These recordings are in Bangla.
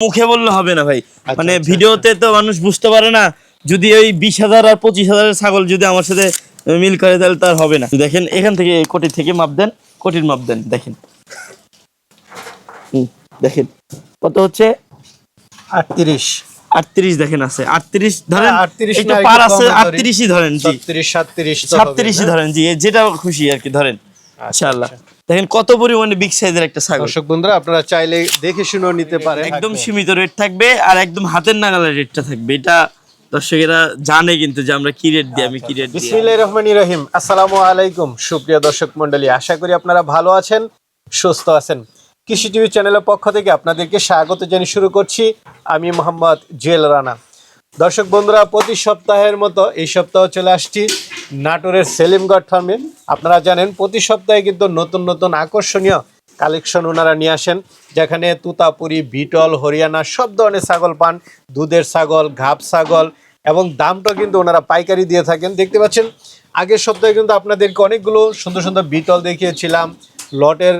মুখে বললে হবে না ভাই। মানে আচ্ছা, ভিডিওতে তো মানুষ বুঝতে পারে না যদি ওই বিশ হাজার আর পঁচিশ হাজারের ছাগল যদি আমার সাথে মিল করে তাহলে তার হবে না। দেখেন এখান থেকে কোটি থেকে মাপ দেন কোটির মাপ দেন দেখেন। দেখেন। কত হচ্ছে? আটত্রিশ। আটত্রিশ দেখেন আছে। আটত্রিশ ধরেন হ্যাঁ, 38 একটু পার আছে আটত্রিশই ধরেন জি। সাতত্রিশ সাতত্রিশই ধরেন জি যেটা খুশি আর কি ধরেন। আচ্ছা, ইনশাআল্লাহ। দেখেন কত পরিমাণে বিগ সাইজের একটা ছাগল। দর্শক বন্ধুরা আপনারা চাইলে দেখে শুনেও নিতে পারেন। একদম সীমিত রেট থাকবে আর একদম হাতের নাগালের রেটটা থাকবে। এটা দর্শকেরা জানে কিন্তু যে আমরা কি রেট দিই আমি কি রেট দিই। বিসমিল্লাহির রহমানির রহিম। আসসালামু আলাইকুম সুপ্রিয় দর্শক মণ্ডলী। আশা করি আপনারা ভালো আছেন সুস্থ আছেন। কৃষি টিভি চ্যানেলের পক্ষ থেকে আপনাদেরকে স্বাগত জানিয়ে শুরু করছি। আমি মোহাম্মদ জুয়েল রানা। দর্শক বন্ধুরা, প্রতি সপ্তাহের মতো এই সপ্তাহ চলে আসছি নাটোরের সেলিমগড় ফার্মে আপনারা জানেন, প্রতি সপ্তাহে কিন্তু নতুন নতুন আকর্ষণীয় কালেকশন ওনারা নিয়ে আসেন, যেখানে তুতাপুরি, বিটল, হরিয়ানা, সব ধরনের ছাগল পান, দুধের ছাগল ঘাপ ছাগল, এবং দামটা কিন্তু ওনারা পাইকারি দিয়ে থাকেন। দেখতে পাচ্ছেন, আগের সপ্তাহে কিন্তু আপনাদেরকে অনেকগুলো সুন্দর সুন্দর বিটল দেখিয়েছিলাম, লটের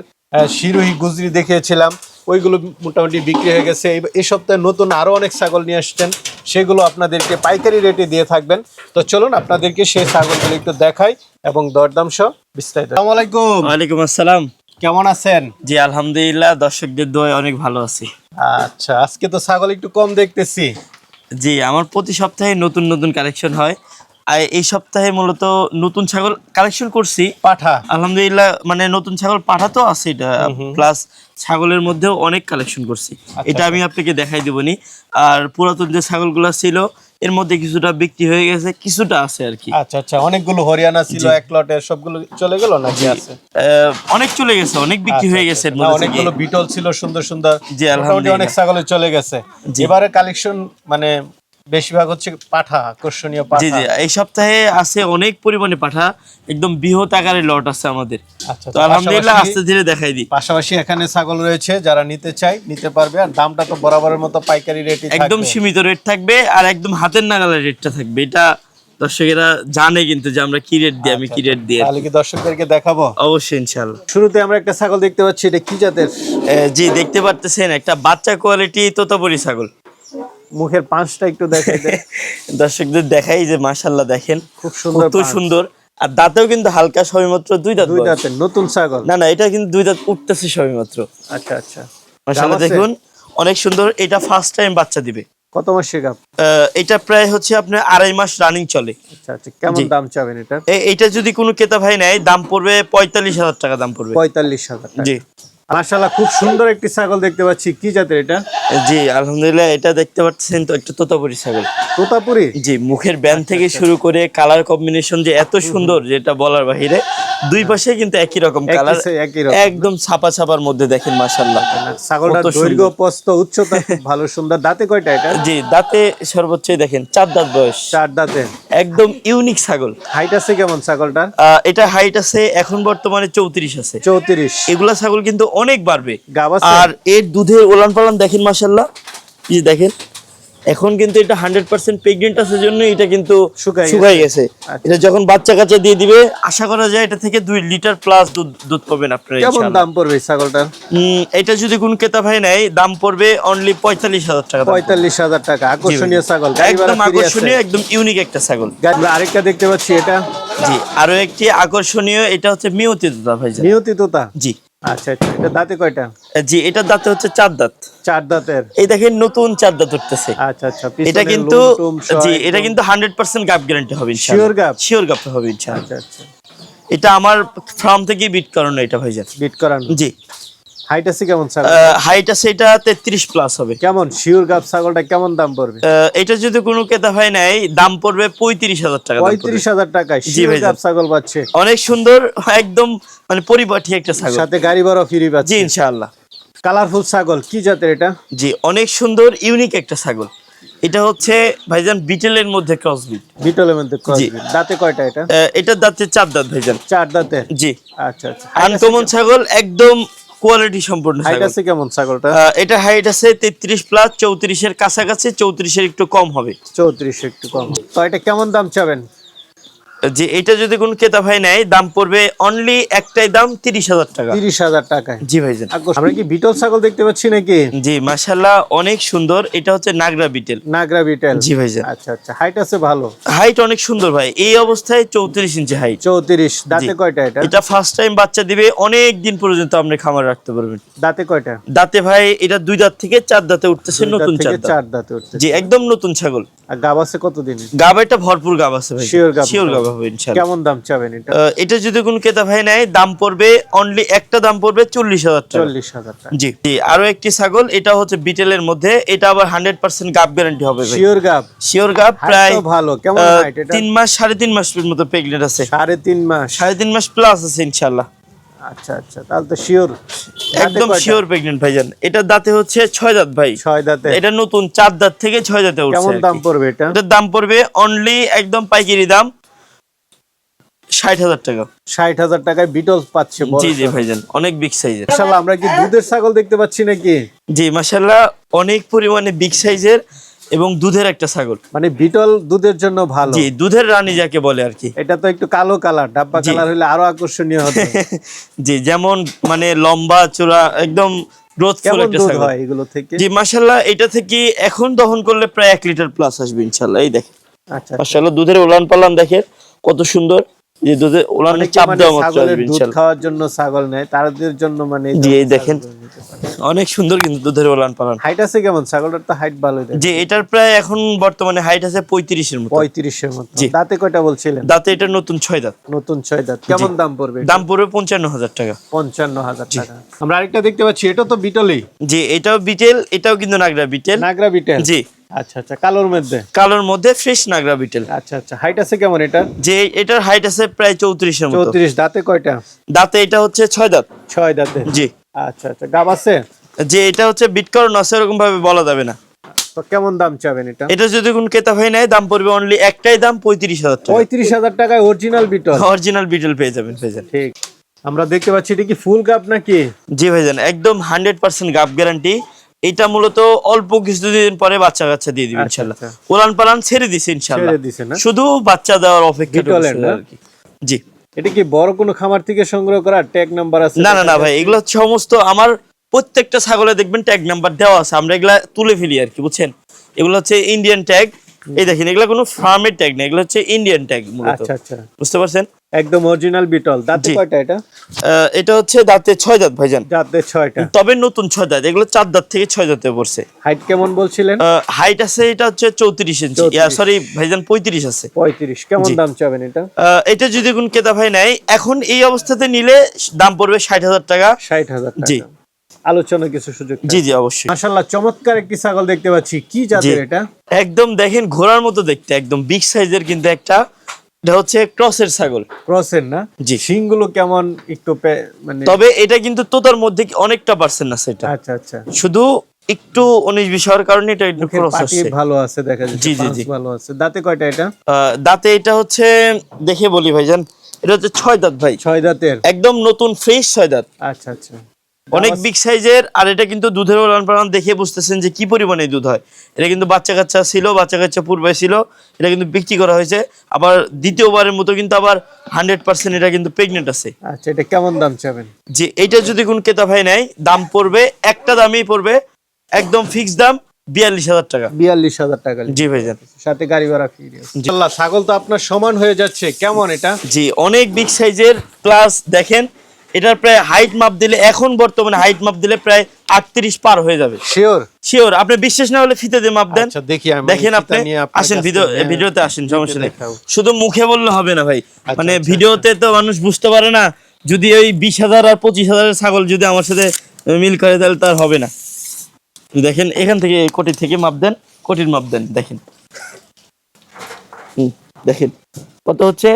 শিরোহী, গুজরি দেখিয়েছিলাম ওইগুলো মোটামুটি বিক্রি হয়ে গেছে। এই- সপ্তাহে নতুন আরও অনেক ছাগল নিয়ে আসছেন। সেগুলো আপনাদেরকে পাইকারি রেটে দিয়ে থাকবেন। তো চলুন আপনাদেরকে সেই ছাগলগুলো একটু দেখাই এবং দরদাম সহ বিস্তারিত। আসসালামু আলাইকুম। ওয়ালাইকুম আসসালাম। কেমন আছেন? জি আলহামদুলিল্লাহ দর্শকদের দোয়ায় অনেক ভালো আছি। আচ্ছা আজকে তো ছাগল একটু কম দেখতেছি। জি আমার প্রতি সপ্তাহে নতুন নতুন কালেকশন হয়। এই সপ্তাহে মূলত নতুন ছাগল কালেকশন করছি। পাঠা। আলহামদুলিল্লাহ মানে নতুন ছাগল পাঠাতো আছে এটা প্লাস ছাগলের মধ্যেও অনেক কালেকশন করছি। এটা আমি আপনাকে দেখাই দেবনি। আর পুরাতন যে ছাগলগুলো ছিল এর মধ্যে কিছুটা বিক্রি হয়ে গেছে কিছুটা আছে আর কি। আচ্ছা আচ্ছা অনেকগুলো হরিয়ানা ছিল এক লটের সবগুলো চলে গেল নাকি আছে? অনেক চলে গেছে অনেক বিক্রি হয়ে গেছে। অনেকগুলো বিটল ছিল সুন্দর সুন্দর। জি, আলহামদুলিল্লাহ। অনেক ছাগলে চলে গেছে। এবারে কালেকশন মানে বেশিরভাগ হচ্ছে পাঠা আকর্ষণীয় পাঠা জি জি এই সপ্তাহে আছে অনেক পরিমাণে পাঠা একদম বৃহৎ আকারের লট আছে আমাদের। আচ্ছা তো আলহামদুলিল্লাহ আস্তে ধীরে দেখাই দিই। পাশাপাশি এখানে ছাগল রয়েছে যারা নিতে চায় নিতে পারবে। আর দামটা তো বরাবরের মতো পাইকারি রেটে একদম সীমিত রেট থাকবে আর একদম হাতের নাগালের রেটটা থাকবে। এটা দর্শকেরা জানে কিন্তু যে আমরা কি রেট দিই আমি কি রেট দিই। তাহলে কি দর্শকদেরকে দেখাবো? অবশ্যই ইনশাল্লাহ শুরুতে আমরা একটা ছাগল দেখতে পাচ্ছি এটা কি জাতের? জি দেখতে পারতেছেন একটা বাচ্চা কোয়ালিটি তোতাপুরি ছাগল। মুখের পাঁচটা একটু দেখাই দেন। দর্শকদের দেখাই যে মাশাল্লাহ দেখেন। খুব সুন্দর কত সুন্দর। আর দাঁতেও কিন্তু হালকা সবেমাত্র দুই দাঁত দুই দাঁতের নতুন ছাগল। না না এটা কিন্তু দুই দাঁত উঠতেছে সবেমাত্র। আচ্ছা আচ্ছা। মাশাল্লাহ দেখুন অনেক সুন্দর। এটা ফার্স্ট টাইম বাচ্চা দিবে। কত গাপ আহ, এটা প্রায় হচ্ছে আপনার আড়াই মাস রানিং চলে। আচ্ছা আচ্ছা কেমন দাম চাবেন এটা? এ- এইটা যদি কোনো ক্রেতা ভাই নেয় দাম পড়বে পঁয়তাল্লিশ হাজার টাকা দাম পড়বে। পঁয়তাল্লিশ হাজার জি। মাশাআল্লাহ খুব সুন্দর একটি ছাগল দেখতে পাচ্ছি। কি জাতের এটা? জি আলহামদুলিল্লাহ এটা দেখতে পাচ্ছেন তো একটা তোতাপুরি ছাগল। তোতাপুরি? জি মুখের ব্যান থেকে শুরু করে কালার কম্বিনেশন যে এত সুন্দর যেটা বলার বাহিরে। দুই পাশে কিন্তু একই রকম কালার। একদম ছাপা ছাপার মধ্যে দেখেন কত সুন্দর। দৈর্ঘ্য প্রস্থ উচ্চতা ভালো সুন্দর। দাঁতে কয়টা এটা? জি দাঁতে সর্বোচ্চ দেখেন চার দাঁত বয়স। চার দাঁতে। একদম ইউনিক ছাগল। হাইট আছে কেমন ছাগলটার? আহ, এটা হাইট আছে এখন বর্তমানে চৌত্রিশ আছে। চৌত্রিশ। এগুলা ছাগল কিন্তু অনেক বাড়বে। আর এর দুধের ওলান পালান দেখেন মাসাল্লাহ এই দেখেন এখন কিন্তু এটা হান্ড্রেড পার্সেন্ট প্রেগনেন্ট আছে জন্য এটা কিন্তু শুকাই গেছে। আচ্ছা। এটা যখন বাচ্চা কাচ্চা দিয়ে দিবে আশা করা যায় এটা থেকে দুই লিটার প্লাস দুধ দুধ পাবেন আপনারা কেমন দাম পড়বে ছাগলটার? এটা যদি কোন ক্রেতা ভাই নাই দাম পড়বে অনলি পঁয়তাল্লিশ হাজার টাকা পঁয়তাল্লিশ হাজার টাকা। আকর্ষণীয় ছাগল। একদম আকর্ষণীয় একদম ইউনিক একটা ছাগল। আরেকটা দেখতে পাচ্ছি এটা। জি আরও একটি আকর্ষণীয় এটা হচ্ছে মিয়তি তোতা ভাই নিয়তি তোতা? জি। আচ্ছা আচ্ছা এটা দাঁতে কয়টা? জি এটার দাঁতে হচ্ছে চার দাঁত। চার দাঁতের? এই দেখেন নতুন চার দাঁত উঠতেছে। আচ্ছা আচ্ছা এটা কিন্তু জি এটা কিন্তু হান্ড্রেড পার্সেন্ট গাপ গ্যারান্টি হবে শিওর গাপ? শিওর গাপ হবে ইনশাআল্লাহ। আচ্ছা আচ্ছা। এটা আমার ফার্ম থেকে বিট করানো এটা ভাইজান। বিট করানো? জি। হাইট আছে কেমন ছাগল হাইট আছে এটা তেত্রিশ প্লাস হবে। কেমন? শিওর গাব ছাগলটা কেমন দাম পড়বে? এটা যদি কোনো ক্রেতা ভাই নেয় দাম পড়বে পঁয়ত্রিশ হাজার টাকা দাম পড়বে। পঁয়ত্রিশ হাজার টাকায় শিওর গাব ছাগল পাচ্ছে। অনেক সুন্দর একদম মানে পরিপাটি একটা ছাগল। সাথে গাড়ি ভাড়া ফ্রি জি ইনশাআল্লাহ। কালারফুল ছাগল কি জাতের এটা? জি অনেক সুন্দর ইউনিক একটা ছাগল। এটা হচ্ছে ভাইজান বিটেলের মধ্যে ক্রস বিট বিটলের মধ্যে breed। দাঁতে কয়টা এটা? এটার দাঁতে চার দাঁত ভাইজান। চার দাঁতে? জি। আচ্ছা আচ্ছা। আনকমন ছাগল একদম কোয়ালিটি সম্পূর্ণ হাইট আছে কেমন ছাগলটা? এটা হাইট আছে তেত্রিশ প্লাস চৌত্রিশের কাছাকাছি চৌত্রিশের একটু কম হবে। চৌত্রিশ একটু কম তো এটা কেমন দাম চাবেন? যে এটা যদি কোন ক্রেতা ভাই নেয় দাম পড়বে অনলি একটাই দাম তিরিশ হাজার টাকা। তিরিশ হাজার টাকা জি আকর্ষণ। আমরা কি বিটল ছাগল দেখতে পাচ্ছি নাকি? জি মাশাল্লাহ অনেক সুন্দর। এটা হচ্ছে নাগরা বিটেল। নাগরা বিটেল। জি ভাই আচ্ছা আচ্ছা হাইট আছে ভালো। হাইট অনেক সুন্দর ভাই। এই অবস্থায় চৌত্রিশ ইঞ্চি হাইট চৌত্রিশ দাঁতে কয়টা এটা? এটা ফার্স্ট টাইম বাচ্চা দিবে অনেক দিন পর্যন্ত আপনি খামার রাখতে পারবেন। দাঁতে কয়টা? দাঁতে ভাই এটা দুই দাঁত থেকে চার দাঁতে উঠতেছে নতুন চার দাঁতে। উঠছে জি একদম নতুন ছাগল। আর গাব আছে কতদিন গাব একটা ভরপুর গাব আছে ভাই। Sure গাব। শিওর গাব হবে ইনশাআল্লাহ কেমন দাম চাবেন এটা? এটা যদি কোন ক্রেতা ভাই নেয় দাম পড়বে অনলি একটা দাম পড়বে চল্লিশ হাজার টাকা। চল্লিশ হাজার টাকা। জি। জি আরও একটি ছাগল এটা হচ্ছে বিটেলের মধ্যে এটা আবার হান্ড্রেড পার্সেন্ট গাব গ্যারান্টি হবে ভাই। শিওর গাব। শিওর গাব প্রায় ভালো। কেমন হাইট এটা? তিন মাস সাড়ে তিন মাসের মতো আছে। সাড়ে তিন মাস। সাড়ে তিন মাস প্লাস আছে ইনশাল্লাহ। আচ্ছা আচ্ছা তাহলে তো শিওর একদম শিওর প্রেগনেন্ট ভাইজান। এটা দাঁতে হচ্ছে ছয় দাঁত ভাই। ছয় দাঁতে। এটা নতুন চার দাঁত থেকে ছয় দাঁতে উঠছে কেমন দাম পড়বে এটা? এটার দাম পড়বে অনলি একদম পাইকারি দাম ষাট হাজার টাকা। ষাট হাজার টাকায় বিটল পাচ্ছে জি জি ভাইজান অনেক বিগ সাইজের আমরা কি দুধের ছাগল দেখতে পাচ্ছি নাকি? জি মাসাল্লাহ অনেক পরিমাণে বিগ সাইজের এবং দুধের একটা ছাগল। মানে বিটল দুধের জন্য ভালো। জি দুধের রানী যাকে বলে আর কি। এটা তো একটু কালো কালার ডাব্বা কালার হলে আরও আকর্ষণীয় হতো। জি যেমন মানে লম্বা চূড়া একদম গ্রোথফুল একটা ছাগল। হয় এগুলো থেকে? জি মাসাল্লাহ এটা থেকে এখন দহন করলে প্রায় এক লিটার প্লাস আসবে ইনশাল্লাহ এই দেখেন। আচ্ছা। মাসাল্লাহ দুধের উলান পালান দেখেন কত সুন্দর। যে দুধের উলানে চাপ দেওয়া মাত্র আসবে দুধ খাওয়ার জন্য ছাগল নেয় তাদের জন্য মানে জি, এই দেখেন। ছাগলগুলো নিতে পারে। অনেক সুন্দর কিন্তু দুধের উলান পালান। হাইট আছে কেমন? ছাগলটার তো হাইট ভালোই দেখে এটার প্রায় এখন বর্তমানে হাইট আছে পঁয়ত্রিশের মতো। পঁয়ত্রিশের মতো। দাঁতে কয়টা বলছিলেন? দাঁতে এটা নতুন ছয় দাঁত। নতুন ছয় দাঁত। কেমন দাম পড়বে দাম পড়বে পঞ্চান্ন হাজার টাকা। পঞ্চান্ন হাজার টাকা। আমরা আরেকটা দেখতে পাচ্ছি এটা তো বিটলই। জি এটাও বিটেল এটাও কিন্তু নাগরা বিটেল। নাগরা বিটেল। জি। আচ্ছা আচ্ছা কালোর মধ্যে? কালোর মধ্যে ফ্রেশ নাগরা বিটেল আচ্ছা আচ্ছা হাইট আছে কেমন এটা যে এটার হাইট আছে প্রায় চৌত্রিশের মতো। চৌত্রিশ দাঁতে কয়টা? দাঁতে এটা হচ্ছে ছয় দাঁত। ছয় দাঁতে? জি। আচ্ছা আচ্ছা গাব আছে? যে এটা হচ্ছে বিট কারণ আছে এরকম ভাবে বলা যাবে না। তো কেমন দাম চাবেন এটা? এটা যদি কোন ক্রেতা ভাই নেয় দাম পড়বে অনলি একটাই দাম পঁয়ত্রিশ হাজার টাকা। পঁয়ত্রিশ হাজার টাকায় অরিজিনাল বিটল অরিজিনাল বিটেল পেয়ে যাবেন পেয়ে যাবেন। ঠিক। আমরা দেখতে পাচ্ছি এটা কি ফুল গাব নাকি? জি ভাইজান একদম হান্ড্রেড পার্সেন্ট গাপ গ্যারান্টি এটা মূলত অল্প কিছুদিন পরে বাচ্চা কাচ্চা দিয়ে দিবে আচ্ছা, ইনশাল্লাহ। আচ্ছা। পালান ছেড়ে দিছে ইনশাল্লাহ? শুধু বাচ্চা দেওয়ার অপেক্ষা? আর কি। জি। এটা কি বড় কোনো খামার থেকে সংগ্রহ করা ট্যাগ নাম্বার আছে? না না না ভাই এগুলো হচ্ছে সমস্ত আমার প্রত্যেকটা ছাগলে দেখবেন ট্যাগ নাম্বার দেওয়া আছে আমরা এগুলা তুলে ফেলি আর কি বুঝছেন? এগুলো হচ্ছে ইন্ডিয়ান ট্যাগ এই দেখেন এগুলো কোনো ফার্মের ট্যাগ না এগুলো হচ্ছে ইন্ডিয়ান ট্যাগ মূলত। আচ্ছা আচ্ছা। বুঝতে পারছেন? একদম অরিজিনাল বিটল দাঁতে কয়টা এটা? এটা হচ্ছে দাঁতে ছয় দাঁত ভাইজান। দাঁতে ছয়টা। তবে নতুন ছয় দাঁত এগুলো চার দাঁত থেকে ছয় দাঁতে পড়ছে। হাইট কেমন বলছিলেন? হাইট আছে এটা হচ্ছে চৌত্রিশ ইঞ্চি 34 সরি ভাইজান পঁয়ত্রিশ আছে। পঁয়ত্রিশ। কেমন দাম চাবেন এটা? এটা যদি কোন ক্রেতা ভাই নেয় এখন এই অবস্থাতে নিলে দাম পড়বে ষাট হাজার টাকা। ষাট হাজার জি। আলোচনা কিছু সুযোগ জি জি অবশ্যই। মাশাল্লাহ চমৎকার একটি ছাগল দেখতে পাচ্ছি। কি জাতের এটা? একদম দেখেন ঘোড়ার মতো দেখতে একদম বিগ সাইজের কিন্তু একটা। এটা হচ্ছে ক্রসের ছাগল। ক্রসের না? জি। শিংগুলো কেমন একটু মানে তবে এটা কিন্তু তোতার মধ্যে অনেকটা পার্সেন্ট আছে এটা। আচ্ছা আচ্ছা। শুধু একটু উনিশ বিশ হওয়ার কারণে এটা একটু ক্রস আসছে ভালো আছে দেখা যাচ্ছে জি, জি, জি। ভালো আছে। দাঁতে কয়টা এটা? আহ, দাঁতে এটা হচ্ছে দেখে বলি ভাই ভাইজান এটা হচ্ছে ছয় দাঁত ভাই। ছয় দাঁতের? একদম নতুন ফ্রেশ ছয় দাঁত। আচ্ছা আচ্ছা। অনেক বিগ সাইজের আর এটা কিন্তু দুধের উলান পালান দেখে বুঝতেছেন যে কি পরিমাণে দুধ হয়। এটা কিন্তু বাচ্চা কাচ্চা ছিল বাচ্চা কাচ্চা পূর্বে ছিল এটা কিন্তু বিক্রি করা হয়েছে। আবার দ্বিতীয়বারের মতো কিন্তু আবার হান্ড্রেড পার্সেন্ট এটা কিন্তু প্রেগনেন্ট আছে। আচ্ছা এটা কেমন দাম চাবেন? যে এটা যদি কোন ক্রেতা ভাই নেয় দাম পড়বে একটা দামই পড়বে একদম ফিক্স দাম বিয়াল্লিশ হাজার টাকা। বিয়াল্লিশ হাজার টাকা জি সাথে গাড়ি ভাড়া ফ্রি আল্লাহ ছাগল তো আপনার সমান হয়ে যাচ্ছে কেমন এটা? জি অনেক বিগ সাইজের প্লাস দেখেন এটার প্রায় হাইট মাপ দিলে এখন বর্তমানে হাইট মাপ দিলে প্রায় আটত্রিশ পার হয়ে যাবে। শিওর শিওর আপনি বিশ্বাস না হলে ফিতে দিয়ে মাপ দেন। আচ্ছা দেখি দেখেন আপনি। আসেন ভিডিও ভিডিওতে আসেন সমস্যা নেই। শুধু মুখে বললে হবে না ভাই। মানে আচ্ছা, ভিডিওতে তো মানুষ বুঝতে পারে না যদি ওই বিশ হাজার আর পঁচিশ হাজারের ছাগল যদি আমার সাথে মিল করে তাহলে তার হবে না। দেখেন এখান থেকে কোটি থেকে মাপ দেন কোটির মাপ দেন দেখেন। হুম, দেখেন। কত হচ্ছে?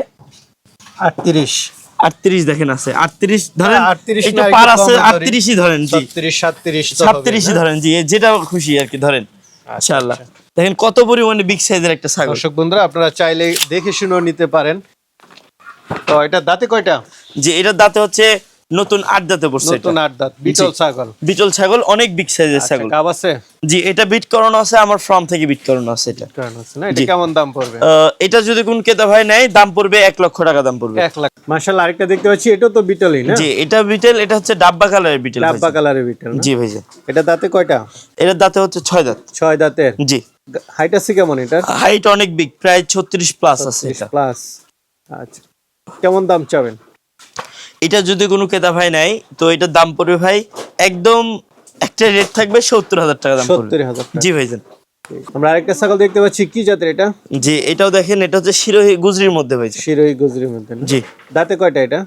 আটত্রিশ। আটত্রিশ দেখেন আছে। আটত্রিশ ধরেন হ্যাঁ, 38 একটু পার আছে ধরি। আটত্রিশই ধরেন জি। ছত্রিশ সাতত্রিশ তো হবে, সাতত্রিশই না? ধরেন জি যেটা খুশি আর কি ধরেন ইনশাআল্লাহ। দেখেন কত পরিমাণে বিগ সাইজের একটা ছাগল। দর্শক বন্ধুরা আপনারা চাইলে দেখে শুনেও নিতে পারেন। তো এটা দাঁতে কয়টা? যে এটা দাঁতে হচ্ছে নতুন আট দাঁতে পড়ছে নতুন এটা। দাঁত বিটল ছাগল। বিটল ছাগল অনেক বিগ সাইজের আচ্ছা, ছাগল। গাব আছে? জি এটা বিট করানো আছে আমার ফার্ম থেকে বিট করানো আছে এটা। আছে না? এটা কেমন দাম পড়বে? এটা যদি কোন ক্রেতা ভাই নেয় দাম পড়বে এক লক্ষ টাকা দাম পড়বে। এক লাখ। মার্শাল্লাহ আরেকটা দেখতে পাচ্ছি এটাও তো বিটলই না? জি এটা বিটেল এটা হচ্ছে ডাব্বা কালারের বিটেল ডাব্বা কালারের বিটল না? জি ভাইজান এটা দাঁতে কয়টা? এটা দাঁতে হচ্ছে ছয় দাঁত। ছয় দাঁতের জি। হাইট আছে কেমন এটা? হাইট অনেক বিগ প্রায় ছত্রিশ প্লাস আছে এটা। প্লাস আচ্ছা। কেমন দাম চাবেন? এটা যদি কোনো ক্রেতা ভাই নেয় তো এটার দাম পড়বে ভাই একদম একটা রেট থাকবে সত্তর হাজার টাকা দাম সত্তর হাজার জি ভাইজান আমরা আরেকটা ছাগল দেখতে পাচ্ছি কি জাতের এটা? জি এটাও দেখেন এটা হচ্ছে শিরোহী গুজরির মধ্যে ভাই শিরোহী গুজরির মধ্যে জি। দাঁতে কয়টা এটা?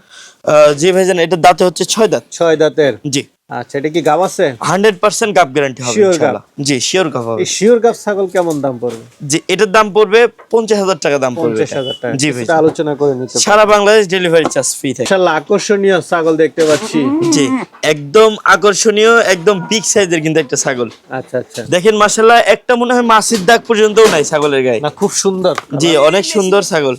জি ভাইজান এটার দাঁতে হচ্ছে ছয় দাঁত। ছয় দাঁতের? জি। আচ্ছা এটা কি গাব আছে? হান্ড্রেড পার্সেন্ট গাপ গ্যারান্টি হবে ইনশাআল্লাহ। জি শিওর গাপ হবে। এই শিওর গাব ছাগল কেমন দাম পড়বে? জি এটার দাম পড়বে পঞ্চাশ হাজার টাকা দাম পড়বে পঞ্চাশ এটা। হাজার টাকা। জি ভাই আলোচনা করে নিতে সারা বাংলাদেশ ডেলিভারি চার্জ ফ্রি থাকে। মাশাআল্লাহ আকর্ষণীয় ছাগল দেখতে পাচ্ছি। জি একদম আকর্ষণীয় একদম বিগ সাইজের কিন্তু একটা ছাগল। আচ্ছা আচ্ছা। দেখেন মাসাল্লাহ একটা মনে হয় মাসির দাগ পর্যন্তও নাই ছাগলের গায়ে। না খুব সুন্দর। জি অনেক সুন্দর ছাগল।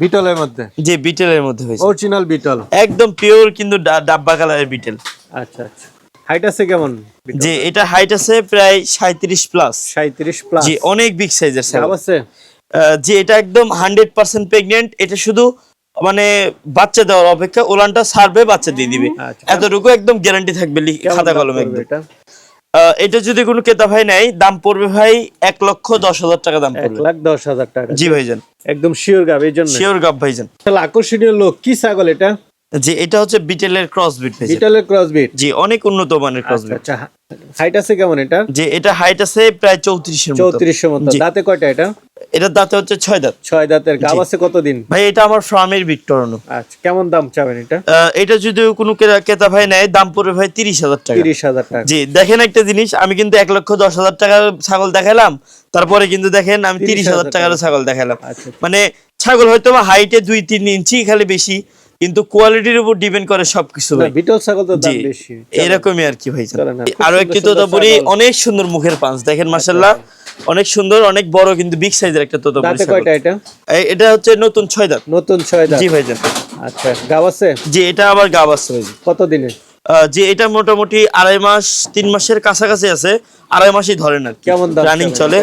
বিটলের মধ্যে? যে বিটেলের মধ্যে হয়েছে। অরিজিনাল বিটল একদম পিওর কিন্তু ডাব্বা কালারের বিটেল আচ্ছা আচ্ছা। হাইট আছে কেমন যে এটা হাইট আছে প্রায় সাঁত্রিশ প্লাস সাঁত্রিশ প্লাস জি অনেক বিগ সাইজের ছাগল আছে? যে এটা একদম হান্ড্রেড পার্সেন্ট প্রেগনেন্ট এটা শুধু মানে বাচ্চা দেওয়ার অপেক্ষা। ওলানটা সার্ভে বাচ্চা দিয়ে দিবে। আচ্ছা। এতটুকু একদম গ্যারান্টি থাকবে খাতা কলমে একদম। এটা যদি কোনো ক্রেতা ভাই নেয় দাম পড়বে ভাই এক লক্ষ দশ হাজার টাকা দাম এক লাখ দশ হাজার টাকা। জি ভাইজান। একদম শিওর গাব এই জন্য শিওর গাব ভাইজান। তাহলে আকর্ষণীয় লোক কি ছাগল এটা? জি এটা হচ্ছে বিটেলের ক্রস বিট বিটেলের ক্রস বিট জি অনেক উন্নত মানের ক্রস বিট আচ্ছা হাইট আছে কেমন এটা? জি এটা হাইট আছে প্রায় চৌত্রিশের মতো। চৌত্রিশের মতো। দাঁতে কয়টা এটা? এটার দাঁতে হচ্ছে ছয় দাঁত। ছয় দাঁতের গাব আছে কতদিন? ভাই এটা আমার ফার্মের বিট আচ্ছা কেমন দাম চাবেন এটা? এটা যদি কোনো ক্রেতা- ভাই নেয় দাম পড়বে ভাই তিরিশ হাজার টাকা। তিরিশ হাজার টাকা। জি দেখেন একটা জিনিস আমি কিন্তু এক লক্ষ দশ হাজার টাকার ছাগল দেখালাম তারপরে কিন্তু দেখেন আমি তিরিশ হাজার টাকার ছাগল দেখালাম। আচ্ছা মানে ছাগল হয়তো বা হাইটে দুই তিন ইঞ্চি খালি বেশি কিন্তু কোয়ালিটির উপর ডিপেন্ড করে সবকিছু ভাই। বিটল ছাগল তো দাম বেশি। এরকমই আর কি ভাই। আরও একটি তোতাপুরি ছাগল। অনেক সুন্দর মুখের পাঁচ দেখেন মাসাল্লাহ অনেক সুন্দর অনেক বড় কিন্তু বিগ সাইজের একটা তোতাপুরি দাঁতে। কয়টা এটা? এই- এটা হচ্ছে নতুন ছয় দাঁত। নতুন ছয় দাঁত। জি ভাইজান। আচ্ছা গাব আছে? জি এটা আবার গাব আছে ভাইজান। কত দিনে যে এটা মোটামুটি আড়াই মাস তিন মাসের কাছাকাছি আছে। আড়াই মাসই ধরেন আর কেমন দাম রানিং চলে।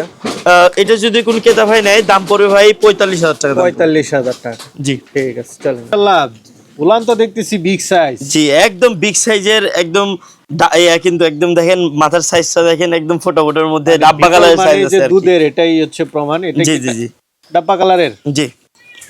এটা? যদি কোন ক্রেতা ভাই নেয় দাম পড়বে ভাই পঁয়তাল্লিশ হাজার টাকা। পঁয়তাল্লিশ হাজার টাকা। জি। ঠিক আছে চলেন। উলান তো দেখতেছি বিগ সাইজ জি একদম বিগ সাইজের একদম কিন্তু একদম দেখেন মাথার সাইজটা দেখেন একদম ফটো ফটোর মধ্যে ডাব্বা কালারের সাইজ মানে আছে দুধের এটাই হচ্ছে প্রমাণ এটা জি জি জি। ডাব্বা কালারের জি।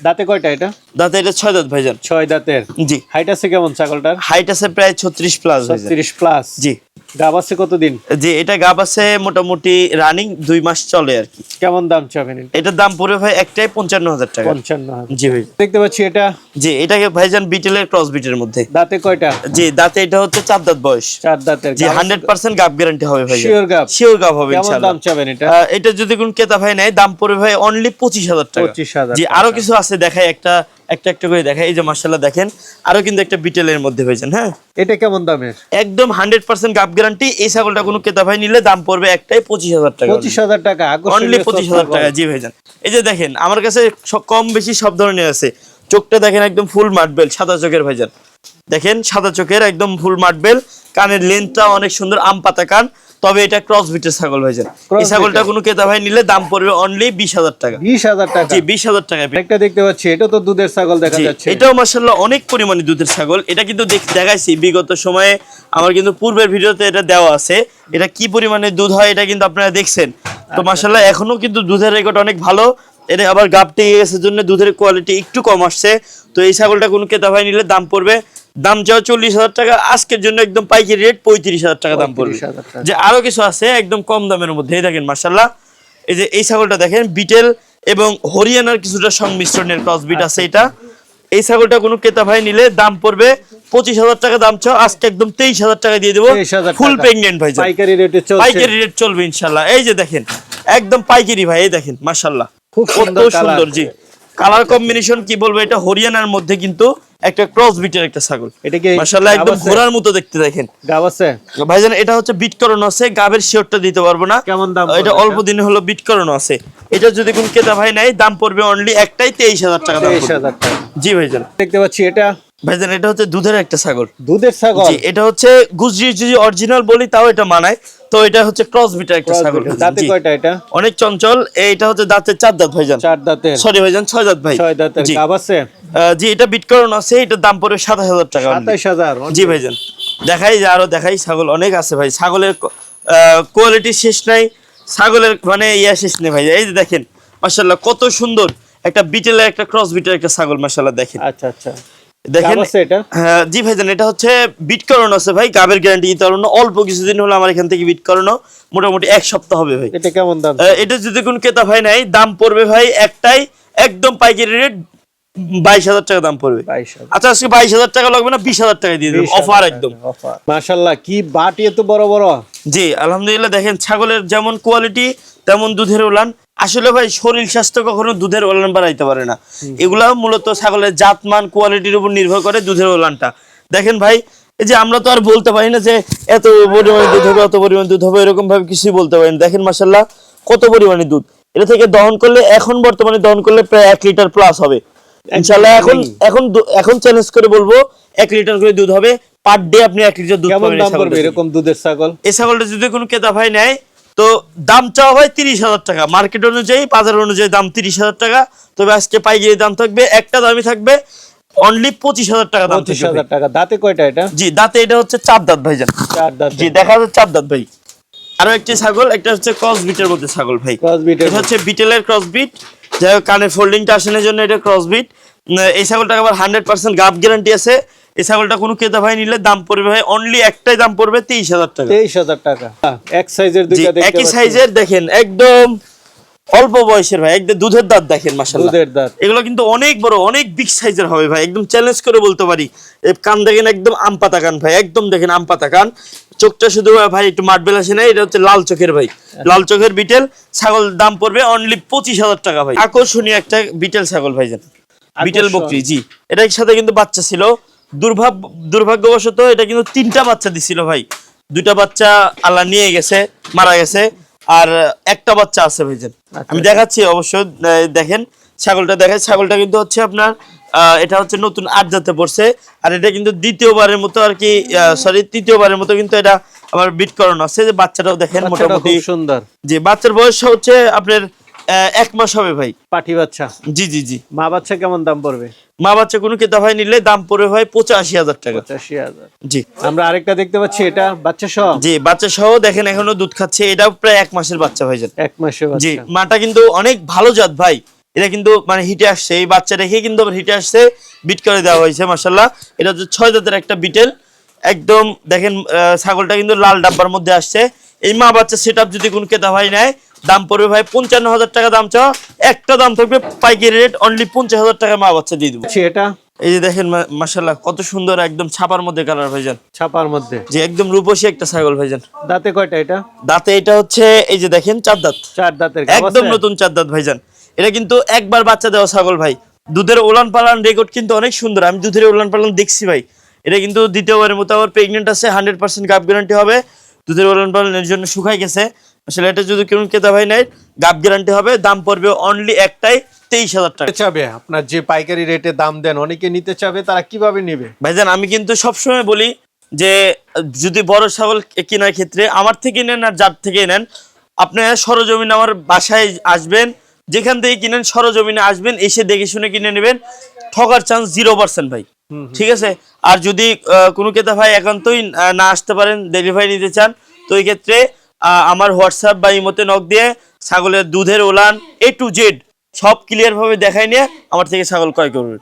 দাঁতে কয়টা এটা? দাঁতে এটা ছয় দাঁত ভাইজান। ছয় দাঁতের। জি। হাইট আছে কেমন ছাগলটার? হাইট আছে প্রায় ছত্রিশ প্লাস ছত্রিশ প্লাস জি। গাব আছে কতদিন? জি এটা গাব আছে মোটামুটি রানিং দুই মাস চলে আর কি। কেমন দাম চাবেন এটার দাম পড়বে ভাই একটাই পঞ্চান্ন হাজার টাকা। পঞ্চান্ন জি ভাই। দেখতে পাচ্ছি এটা? জি এটাকে ভাইজান বিটেলের ক্রস বিটের মধ্যে। দাঁতে কয়টা? জি দাঁতে এটা হচ্ছে চার দাঁত বয়স। চার দাঁতের জি হান্ড্রেড পার্সেন্ট গ্যারান্টি হবে ভাই শিওর গাব। শিওর হবে ইনশাআল্লাহ। দাম চাবেন এটা? এটা যদি কোন ক্রেতা ভাই নেয় দাম পড়বে ভাই অনলি পঁচিশ হাজার টাকা। পঁচিশ হাজার জি আরও কিছু আছে দেখাই একটা। একটা একটা করে দেখাই। এই যে মার্শাল্লাহ দেখেন আরও কিন্তু একটা বিটেলের মধ্যে হয়েছেন হ্যাঁ? এটা কেমন দামের? একদম হান্ড্রেড পার্সেন্ট গাপ গ্যারান্টি এই ছাগলটা কোনো ক্রেতা ভাই নিলে দাম পড়বে একটাই পঁচিশ হাজার টাকা। পঁচিশ হাজার টাকা অনলি পঁচিশ হাজার টাকা। জি ভাইজান এই যে দেখেন আমার কাছে কম বেশি সব ধরনের আছে। চোখটা দেখেন একদম ফুল মাটবেল সাদা চোখের ভাইজান দেখেন সাদা চোখের একদম ফুল মাটবেল কানের লেন্থটা অনেক সুন্দর আম পাতা কান। তবে এটা ক্রস বিটের ছাগল ভাইজান। এই ছাগলটা কোনো ক্রেতা ভাই নিলে দাম পড়বে অনলি বিশ হাজার টাকা। বিশ হাজার টাকা। জি বিশ হাজার টাকা। একটা দেখতে পাচ্ছি এটা তো দুধের ছাগল দেখা যাচ্ছে। এটাও মার্শাল্লাহ অনেক পরিমাণে দুধের ছাগল। এটা কিন্তু দেখ- দেখাইছি বিগত সময়ে আমার কিন্তু পূর্বের ভিডিওতে এটা দেওয়া আছে। এটা কি পরিমাণে দুধ হয় এটা কিন্তু আপনারা দেখছেন। তো মার্শাল্লাহ এখনও কিন্তু দুধের রেকর্ড অনেক ভালো। এটা আবার গাপটে গেছে জন্য দুধের কোয়ালিটি একটু কম আসছে। তো এই ছাগলটা কোনো ক্রেতা ভাই নিলে দাম পড়বে দাম চাও চল্লিশ হাজার টাকা আজকের জন্য একদম পাইকারি রেট পঁয়ত্রিশ হাজার টাকা দাম পড়বে। যে আরও কিছু আছে একদম কম দামের মধ্যে এই দেখেন মার্শাল্লাহ এই যে এই ছাগলটা দেখেন বিটেল এবং হরিয়ানার কিছুটা সংমিশ্রণের ক্রস বিট আছে এটা। এই ছাগলটা কোনো ক্রেতা ভাই নিলে দাম পড়বে পঁচিশ হাজার টাকা দাম চাও আজকে একদম তেইশ হাজার টাকা দিয়ে দেবো। ফুল। প্রেগনেন্ট ভাই পাইকারি রেটে পাইকারি রেট চলবে ইনশাল্লাহ এই যে দেখেন একদম পাইকারি ভাই এই দেখেন মার্শাল্লাহ খুব। সুন্দর জি। কালার কম্বিনেশন কি বলব এটা হরিয়ানার মধ্যে কিন্তু একটা ক্রস বিটের একটা ছাগল। এটা কি মার্শাল্লাহ একদম ঘোড়ার মতো দেখতে দেখেন। গাব আছে? ভাইজান এটা হচ্ছে বিট করানো আছে গাবের শিওরটা দিতে পারব না। কেমন দাম এটা অল্প দিনে হলো বিট করানো আছে। এটা যদি কোন ক্রেতা ভাই নাই দাম পড়বে অনলি একটাই তেইশ হাজার টাকা দাম তেইশ পড়বে। হাজার টাকা। জি ভাইজান। দেখতে পাচ্ছি এটা। ভাইজান এটা হচ্ছে দুধের একটা ছাগল। দুধের ছাগল? জি এটা হচ্ছে গুজরি যদি অরিজিনাল বলি তাও এটা মানায়। তো এটা হচ্ছে ক্রস বিটার একটা ছাগল। দাঁতে কয়টা এটা? অনেক চঞ্চল। এইটা হচ্ছে দাঁতের চার দাঁত ভাইজান। চার দাঁতের। সরি ভাইজান ছয় দাঁত ভাই। ছয় দাঁতের গাব আছে? জি এটা আছে। এটার দাম পড়বে সাতাশ হাজার টাকা only। সাতাইশ হাজার জি ভাইজান। দেখাই যে আরও দেখাই ছাগল অনেক আছে ভাই। ছাগলের কোয়ালিটি শেষ নাই। ছাগলের মানে ইয়া শেষ নেই ভাই এই যে দেখেন মাশাল্লাহ কত সুন্দর একটা বিটেলের একটা ক্রস বিটের একটা ছাগল মাশাল্লাহ দেখেন। আচ্ছা আচ্ছা। দেখেন এটা? হ্যাঁ, জি ভাইজান এটা হচ্ছে বিট করানো আছে ভাই গাবের গ্যারান্টি দিতে পারব অল্প কিছুদিন হলো আমার এখান থেকে বিট করানো মোটামুটি এক সপ্তাহ হবে ভাই। এটা কেমন দাম? এটা যদি কোন ক্রেতা ভাই নাই দাম পড়বে ভাই একটাই একদম পাইকারি রেট বাইশ হাজার টাকা দাম পড়বে। আচ্ছা আজকে বাইশ হাজার টাকা লাগবে না বিশ হাজার টাকা দিয়ে দেবো অফার একদম। কি বাটি এত বড় বড়? জি আলহামদুলিল্লাহ দেখেন ছাগলের যেমন কোয়ালিটি তেমন দুধের ওলান আসলে ভাই শরীর স্বাস্থ্য কখনো দুধের ওলান বাড়াইতে পারে না। এগুলা মূলত ছাগলের জাতমান কোয়ালিটির উপর নির্ভর করে দুধের ওলানটা। দেখেন ভাই এই যে আমরা তো আর বলতে পারি না যে এত পরিমাণে দুধ হবে অত পরিমাণে দুধ হবে এরকম ভাবে কিছুই বলতে পারি না। দেখেন মাসাল্লাহ কত পরিমাণে দুধ। এটা থেকে দহন করলে এখন বর্তমানে দহন করলে প্রায় এক লিটার প্লাস হবে। ইনশাল্লাহ এখন এখন এখন চ্যালেঞ্জ করে বলব এক লিটার করে দুধ হবে। পার ডে আপনি এক লিটার দুধ পাবেন এরকম দুধের ছাগল? এই ছাগলটা যদি কোনো ক্রেতা ভাই নেয় তো দাম চাওয়া হয় তিরিশ হাজার টাকা। মার্কেট অনুযায়ী বাজার অনুযায়ী দাম তিরিশ হাজার টাকা। তবে আজকে পাইকারি দাম থাকবে একটা দামই থাকবে অনলি পঁচিশ হাজার টাকা দাম পঁচিশ হাজার টাকা। দাঁতে কয়টা এটা? জি দাঁতে এটা হচ্ছে চার দাঁত ভাইজান। চার দাঁত। জি দেখা যাচ্ছে চার দাঁত ভাই। আরও একটি ছাগল একটা হচ্ছে ক্রস বিটের মধ্যে ছাগল ভাই। ক্রস বিট এটা হচ্ছে বিটেলের ক্রস বিট যাই হোক কানের ফোল্ডিংটা আসানোর জন্য এটা ক্রস বিট এই ছাগলটা আবার হান্ড্রেড পার্সেন্ট গাপ গ্যারান্টি আছে। এই ছাগলটা কোনো ক্রেতা ভাই নিলে দাম পড়বে ভাই অনলি একটাই দাম পড়বে তেইশ হাজার টাকা। তেইশ হাজার টাকা। এক সাইজের একই সাইজের দেখেন একদম অল্প বয়সের ভাই একদম দুধের দাঁত দেখেন মাশাআল্লাহ। দুধের দাঁত। এগুলো কিন্তু অনেক বড় অনেক বিগ সাইজের হবে ভাই একদম চ্যালেঞ্জ করে বলতে পারি। কান দেখেন একদম আম পাতা কান ভাই একদম দেখেন আম পাতা কান। চোখটা শুধু ভাই একটু মার্বেল আসে না এটা হচ্ছে লাল চোখের ভাই। লাল চোখের বিটেল ছাগল দাম পড়বে অনলি পঁচিশ হাজার টাকা ভাই। আকর্ষণীয় একটা বিটেল ছাগল ভাই জান বিটেল বকরি জি। এটার সাথে কিন্তু বাচ্চা ছিল। দুর্ভাগ্য দুর্ভাগ্যবশত এটা কিন্তু তিনটা বাচ্চা দিছিল ভাই। দুইটা বাচ্চা আল্লাহ নিয়ে গেছে মারা গেছে আর একটা বাচ্চা আছে ভাইজান আমি দেখাচ্ছি অবশ্য দেখেন ছাগলটা দেখেন ছাগলটা কিন্তু হচ্ছে আপনার এটা হচ্ছে নতুন আট জাতে পড়ছে আর এটা কিন্তু দ্বিতীয়বারের মতো আর কি সরি তৃতীয়বারের মতো কিন্তু এটা আমার বিট করানো আছে যে বাচ্চাটাও দেখেন মোটামুটি সুন্দর। যে বাচ্চার বয়স হচ্ছে আপনার এক মাস হবে ভাই। পাঠি বাচ্চা। জি জি জি। মা বাচ্চা কেমন দাম পড়বে? মা বাচ্চা কোনো কেতা হয় নিলে দাম পড়বে হয় পঁচাশি হাজার টাকা। পঁচাশি হাজার। জি। আমরা আরেকটা দেখতে পাচ্ছি এটা বাচ্চা সহ? জি বাচ্চা সহ দেখেন এখনও দুধ খাচ্ছে এটাও প্রায় এক মাসের বাচ্চা ভাইজান এক মাসে জি মাটা কিন্তু অনেক ভালো জাত ভাই। এটা কিন্তু মানে হিটে আসছে এই বাচ্চা রেখে কিন্তু আবার হিটে আসছে বিট করে দেওয়া হয়েছে মাসাল্লাহ এটা হচ্ছে ছয় জাতের একটা বিটেল। একদম দেখেন ছাগলটা কিন্তু লাল ডাব্বার মধ্যে আসছে। এই মা বাচ্চা সেট যদি কোন ক্রেতা ভাই নেয় দাম পড়বে ভাই পঞ্চান্ন হাজার টাকা দাম চাওয়া একটা দাম থাকবে পাইকারি রেট অনলি পঞ্চাশ হাজার টাকা মা বাচ্চা দিয়ে দেবো। এটা? এই যে দেখেন মাসাল্লাহ কত সুন্দর একদম ছাপার মধ্যে কালার ভাইজান। ছাপার মধ্যে? যে একদম রূপসী একটা ছাগল ভাইজান। দাঁতে কয়টা এটা? দাঁতে এটা হচ্ছে এই যে দেখেন চার দাঁত। চার দাঁতের একদম নতুন চার দাঁত ভাইজান। এটা কিন্তু একবার বাচ্চা দেওয়া ছাগল ভাই। দুধের ওলান পালান রেকর্ড কিন্তু অনেক সুন্দর। আমি দুধের ওলান পালান দেখছি ভাই। এটা কিন্তু দ্বিতীয়বারের মতো আবার প্রেগনেন্ট আছে হান্ড্রেড পার্সেন্ট গাপ গ্যারান্টি হবে। দুধের ওলান পালনের জন্য শুকাই গেছে। আসলে এটা যদি কেউ ক্রেতা ভাই নেয় গাপ গ্যারান্টি হবে দাম পড়বে অনলি একটাই তেইশ হাজার টাকা। চাবে আপনার যে পাইকারি রেটে দাম দেন অনেকে নিতে চাবে তারা কীভাবে নেবে? ভাইজান আমি কিন্তু সবসময় বলি যে যদি বড় ছাগল কেনার ক্ষেত্রে আমার থেকে নেন আর যার থেকে নেন আপনারা সরজমিনে আমার বাসায় আসবেন যেখান থেকে কিনেন সরজমিনে আসবেন এসে দেখে শুনে কিনে নেবেন ঠকার চান্স জিরো পার্সেন্ট ভাই। ঠিক আছে? আর যদি কোনো ক্রেতা ভাই একান্তই না আসতে পারেন ডেলিভারি নিতে চান, তো এই ক্ষেত্রে আমার হোয়াটসঅ্যাপ বা ইমোতে নক দিয়ে ছাগলের দুধের ওলান এ টু জেড সব ক্লিয়ারভাবে দেখাই নিয়ে আমার থেকে ছাগল ক্রয় করবেন